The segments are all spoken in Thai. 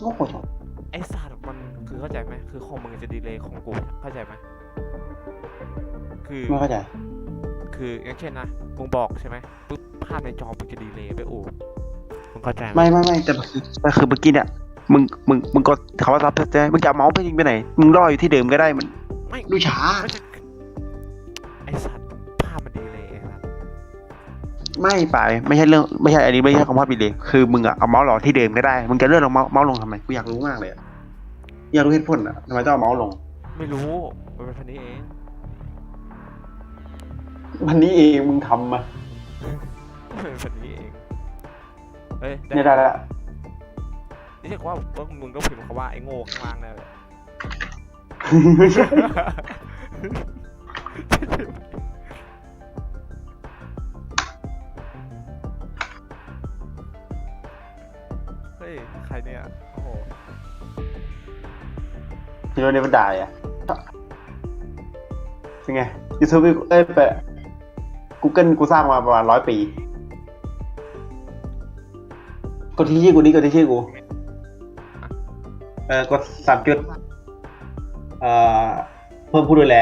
โง่จังไอ้สัตว์มันคือเข้าใจไหมคือของมึงจะดีเลยของกูเข้าใจไหมคือไม่เข้าใจ คืออย่างเช่นนะมึงบอกใช่ไหมปุ๊บภาพในจอมึงจะดีเลยไปโอ้มึงเข้าใจไหมไม่ไม่ไม่แต่คือแต่คือเมื่อกี้เนี่ยมึงมึงมึงก็เขาว่ารับใช่ไหมมึงจะเอาเมาส์ไปยิงไปไหน มึงรออยู่ที่เดิมก็ได้มัน ไม่ดูช้า ไม่ไปไม่ใช่เรื่องไม่ใช่อันนี้ไม่ใช่คำว่าปีเลยคือมึงอะเอาเมาส์รอที่เดิมก็ได้มึงจะเลื่อนลงเมาส์เมาส์ลงทำไมกูอยากรู้มากเลยอะอยากรู้เหตุผลอะทำไมต้องเอาเมาส์ลง ไม่รู้มันเป็นพันนี้เองวันนี้เองมึงทำมามันเป็นพันนี้เองเฮ้ยเนี่ยได้แล้วนี่เรียกว่าว่ามึงก็พิมพ์คำว่าไอ้โง่ข้างล่างได้เลย ฮ้ย ใครเนี่ย โอ้โหที่เราเนี่ยมันด่าอะเป็นไงยูทูบเอ้ยแปะ Google กูสร้างมาประมาณร้อยปีกดที่ชื่อกูนี่กดที่ชื่อกู เออกดสามจุด เอ่อ เพิ่มผู้ดูแล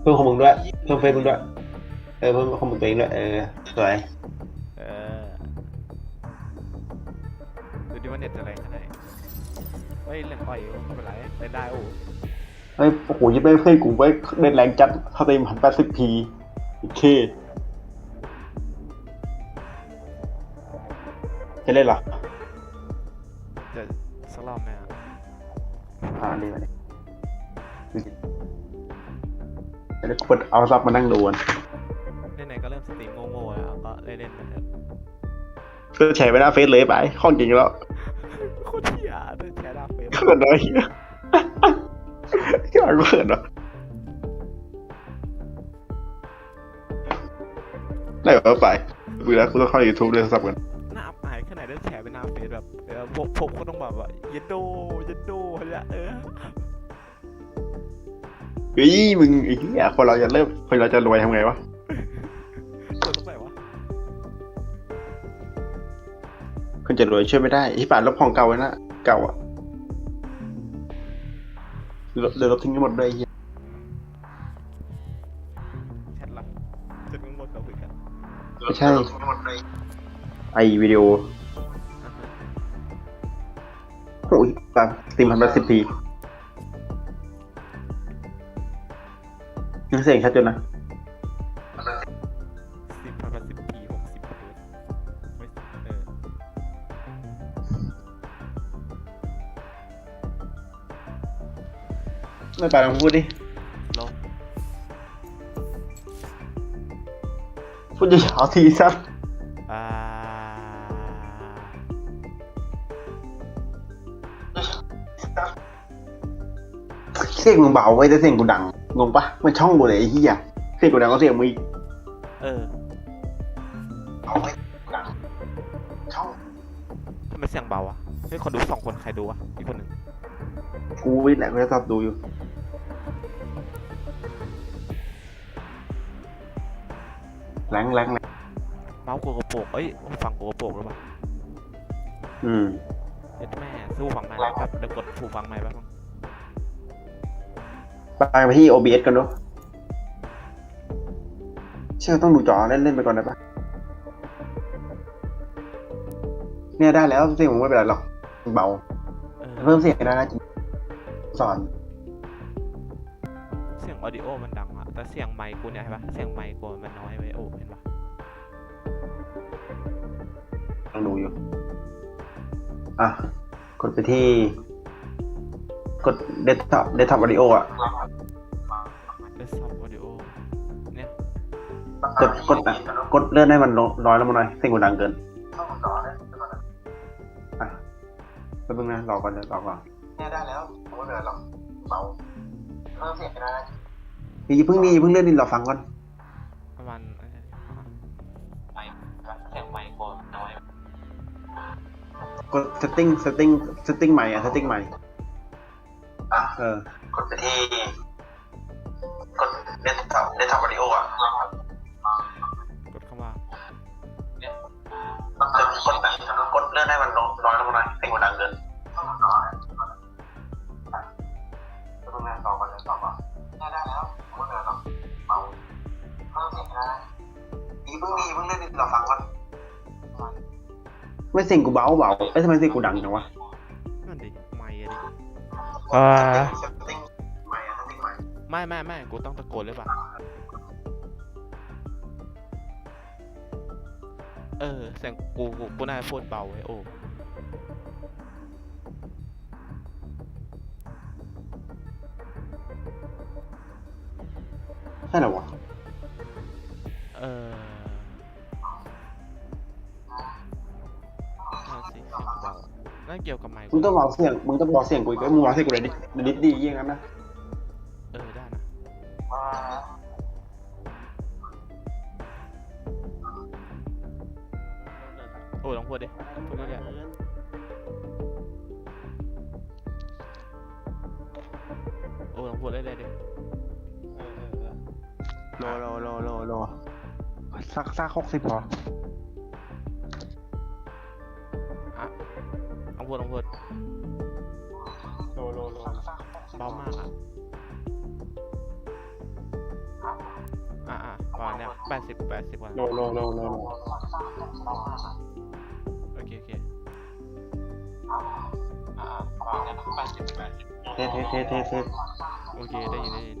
เพิ่มของมึงด้วย เพิ่มเฟซมึงด้วย เออ เพิ่มของมึงตัวเองด้วย เออ สวย ว่าเน็ตจะแรงขนาดไหนเฮ้ยเล่นอ่อยไม่เป็นไรเล่นได้โอ้เฮ้ยโอ้โหยังไม่เพื่อนกูไว้เล่นแรงจัดถ้าเต็มพันแปดสิบพีโอเคจะเล่นเหรอจะสักรอบไหมอะอ่าดีมาดิจะได้กดเอาซับมานั่งดูกันเล่นไหนก็เริ่มสตรีมโง่ๆแล้วก็เล่นเล่นๆไปเถอะก็แชร์ไปหน้าเฟซเลยไปข้องจริงแล้ว เฟซเขินอะไรเงี้ยอยากเขินเหรอได้เหรอไปดูแล้วกูต้องเข้า YouTube เลยซับกันหน้าอับอายขนาดเดินแชร์ไปหน้าเฟซแบบเออผมผมก็ต้องแบบว่าเยนโดเยนโดเนี่ยเออเฮ้ยมึงไอ้เหี้ยคนเราจะเริ่มคนเราจะรวยทำไงวะเปิดตรงไหนวะคนจะรวยช่วยไม่ได้ที่ป่านลบของเก่าไว้นะเก่าอะ ลบเดี๋ยวลบทิ้งให้หมดเลยไอ้เหี้ยแชทลับแชทมึงหมดเราคุยกันไม่ใช่ ไอวิดีโออ่าฮะโอ้ยแบบสตรีมพันแปดสิบปียังเสียงชัดจนนะ ไม่ป่านลองพูดดิลงพูดยาวๆทีซับอ่าเสียงมึงเบาไว้แต่เสียงกูดังงงปะมันช่องกูเลยไอ้เหี้ยเสียงกูดังก็เสียงมึงอีกเออเอาไว้ดังช่องทำไมเสียงเบาอะเฮ้ยคนดูสองคนใครดูวะอีกคนหนึ่งกูวิทย์แหละกูจะชอบดูอยู่ แรงแรงแรงเมาส์กูกระโปรงเอ้ยหูฟังกูกระโปรงหรือเปล่าอืมเด็ดแม่ซื้อหูฟังใหม่แป๊บเดี๋ยวกดหูฟังใหม่แป๊บนึงไปไปที่ OBS กันด้วยเชื่อต้องดูจอเล่นเล่นไปก่อนได้ปะเนี่ยได้แล้วเสียงผมไม่เป็นไรหรอกเบาเออเพิ่มเสียงได้นะจริงสอนเสียง ออดิโอมันดังอะแต่เสียงไมค์กูเนี่ยเห็นปะเสียงไมค์กูมันน้อยไปโอ้เห็นปะลองดูอยู่ อะ กดไปที่ กดเดสก์ท็อปเดสก์ท็อปวิดีโออะ เดสก์ท็อปออดิโอเนี่ยกด กดอะกดเลื่อนให้มันลงน้อยลงมาหน่อยเสียงกูดังเกินอะแป๊บนึงนะรอก่อนเดี๋ยวรอก่อน เนี่ยได้แล้วผมไม่เป็นไรหรอกเบาเพิ่มเสียงได้ อย่าเพิ่งนี่อย่าเพิ่งเลื่อนนี่เราฟังก่อนประมาณเออไมค์เสียงไมค์กูน้อยกด setting setting setting ใหม่อะ setting ใหม่เออกดไปที่กดเดสก์ท็อปเดสก์ท็อปวิดีโออะกดเข้ามากดกดเลื่อนให้มันน้อยลงมาหน่อยเสียงกูดังเกิน พิ่งมีเพิ่งได้นในหลอฟังก่นไม่เสียงกูเบาเบาเอ้ยทำไมเสียงกูดังจังวะไม่อ่าไม่ไม่ไม่กูต้องตะโกนเลยป่ะ เออเสียงกูกูน่าพูดเบาไว้ยโอ้ใช่เหรอวะ เกี่ยวกับไมค์มึงต้องเบาเสียง มึงต้องเบาเสียงกูอีกก็มึงเบาเสียงกูเลยดิดิดดีอยังงั้นนะเออได้นะโอ้ลองพูดดิพูดเรื่อยๆโอ้ลองพูดเรื่อยๆดิโลโลโลโลโลสักสักหกสิบพอ อะ ลองพูดลองพูดโลโลโลเบามากอะอะอะประมาณเนี้ยแปดสิบแปดสิบกว่าโลโลโลโลโอเคโอเคเทสเทสเทสเทสเทสโอเคได้ยินได้ยิน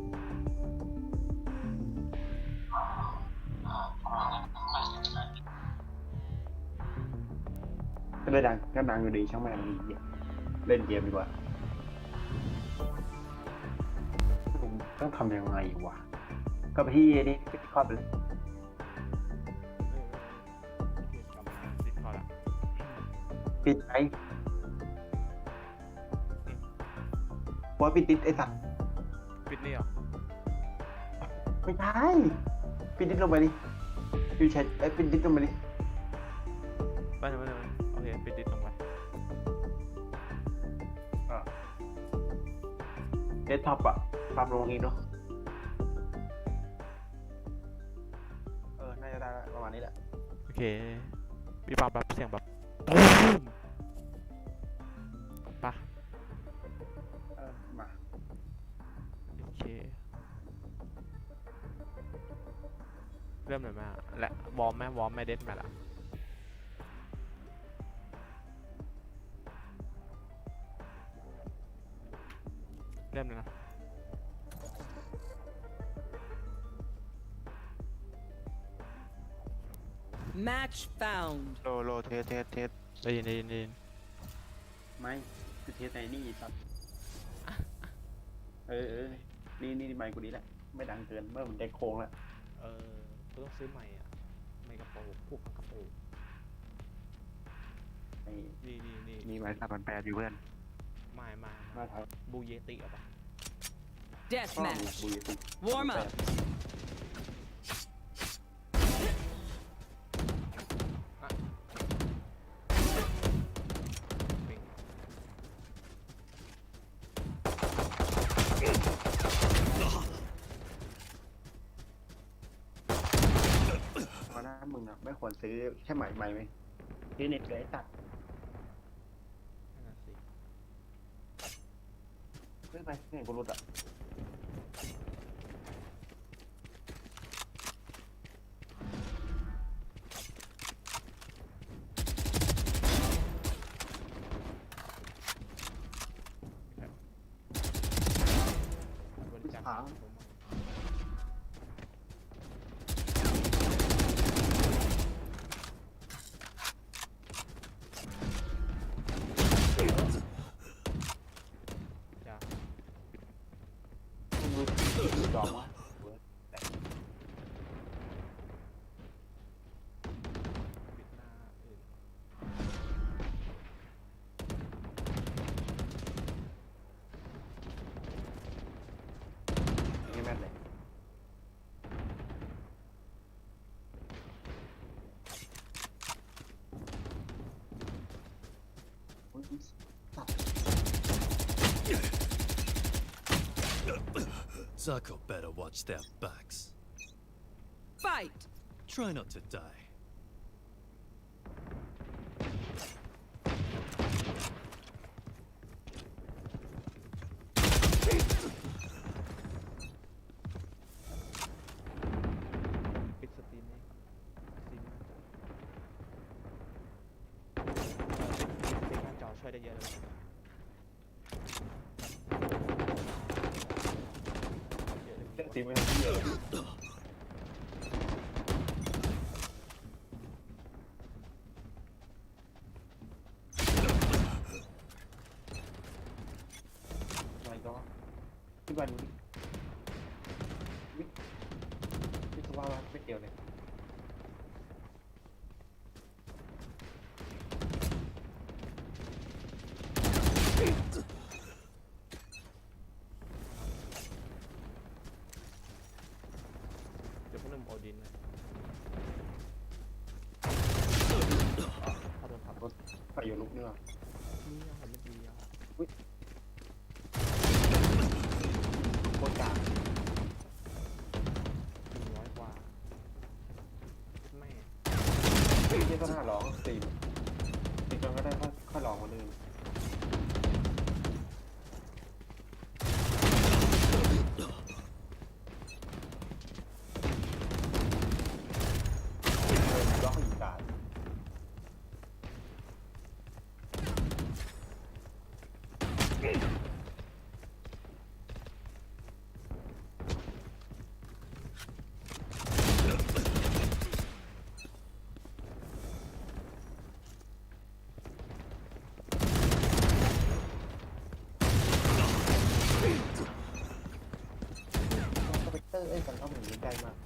ได้ดังก็ดังอยู่ดีช่างแม่งดีเหี้ยเล่นเกมดีกว่าผมต้องทำยังไงวะก็ไปที่นี่ที่ครอบไปเลยสิบพอละปิดไอ้บอยปิดติดไอ้สัตว์ปิดนี่เหรอไม่ใช่ปิดดิดลงไปดิอยู่แชทไอ้ปิดดิดลงไปดิไปเลยไปเลย ปิดดิสลงไปเดสก์ท็อปอะปรับลงอีกเนาะเออ น่าจะได้ประมาณนี้แหละ โอเค มีปรับแบบเสียงแบบตูมปะเออ มา โอเค เริ่มเลยไหมอะและวอร์มไหมวอร์มไม่เด็ดไหมล่ะ เริ่มเลยนะ Match found. โลโลเทสเทสเทสได้ยินได้ยินได้ยินไม่คือเทสในนี่สัตว์เออเออนี่นี่ไมค์กูนี้แหละ ไม่ดังเกินเมื่อมันได้โค้งแล้วเออกูต้องซื้อใหม่อะใหม่กระโปรงพวกกระโปรงไอ้นี่นี่นี่ มีไม้สามพันแปดอยู่เพื่อนไม่ไม่มาไม่ถ่ายบูเยติอะปะก็มี Deathmatch. กูอยู่ติด Warm up. ปิงเพราะหน้ามึงอะไม่ควรซื้อแค่ใหม่ใหม่ไหมซื้อเน็ตเลยไอ้สัตว์ นั่นนะสิ ซื้อไปเนี่ยกูรุดอะ Zuko better watch their backs. Fight. Try not to die. ปิด ตรีมนี่สตรีมได้เยเลยเล่นตีไม่ได้ที่เยอะ อะไรก็ที่บ้านวิวิวิศวะไม่เกี่ยวเลย เดี๋ยวพวกนึงโอดินนะเขาโดนขับ รถ ไปอยู่ลุกเนื้อนี่ยังไม่ดีอะโคตรกลางหนึ่งร้อยกว่าแม่ไม่ใช่ก็น่าร้องตีมตีกันก็ได้ค่อยค่อยร้องคนอื่น เอ้ยกันเข้ามาอยู่ใกล้มาก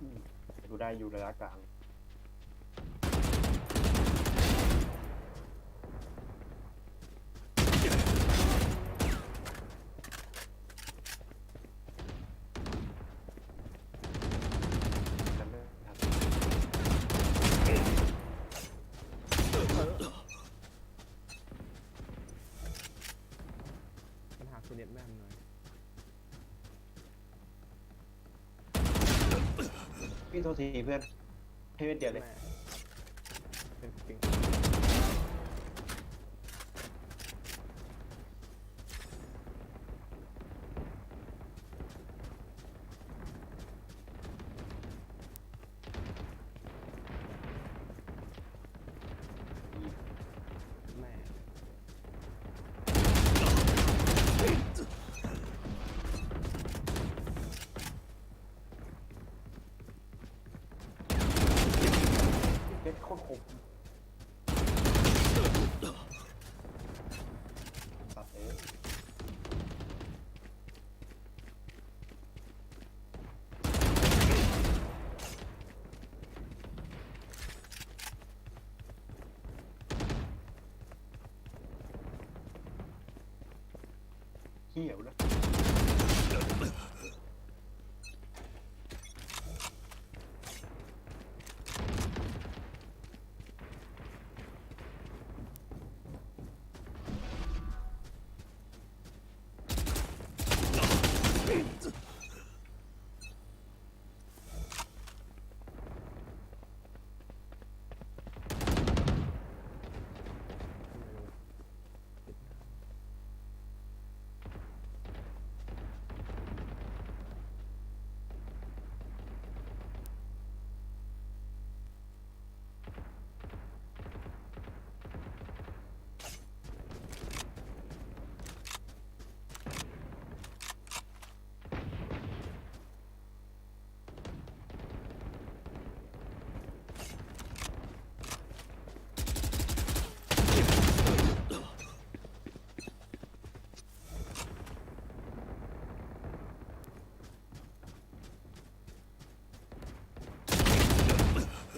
อืมดูได้อยู่ระยะกลาง จำไม่ทัน ปัญหาคือเน็ตแม่มหน่อย พี่โทษทีเพื่อนให้เวทเดียวเลย แม่เป็นปิง แม่ เวทโคตรคมตัดเอ้ย เหี้ยวแล้ว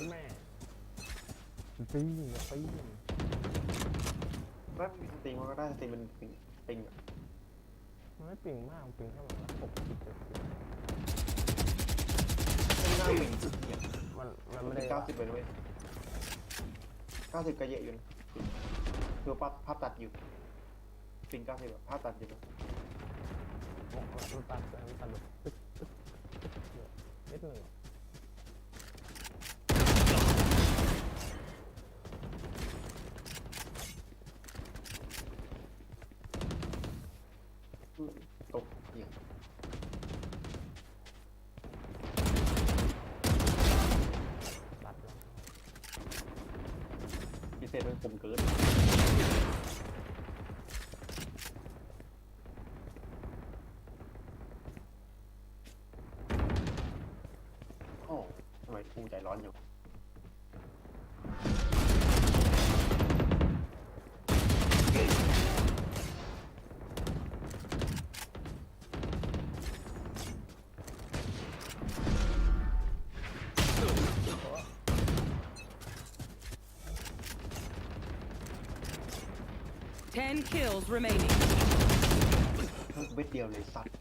แม่ ปิ้งปิ้งไม่มีสตรีมมันก็ได้สตรีมมันปิงปิงอะมันไม่ปิงมากมันปิงแค่แบบหกสิบเจ็ดสิบไม่น่าปิงเนี่ยมันมันไม่เป็ได้นเก้าสิบเลยนะเว้ยเก้าสิบก็เยอะอยู่นะคือภาพภาพตัดอยู่ปิงเก้าสิบภาพตัดอยู่นะมันตัดมันตัดแบบปึ๊กปึ๊กปึ๊กนิดหนึ่ง ตกเหี้ย ตัดแล้ว ปิด เซนมันคมเกิน โอ้ทำไม กูใจร้อนอยู่10 kills remaining. เบ็ดเดียวเลยสัตว์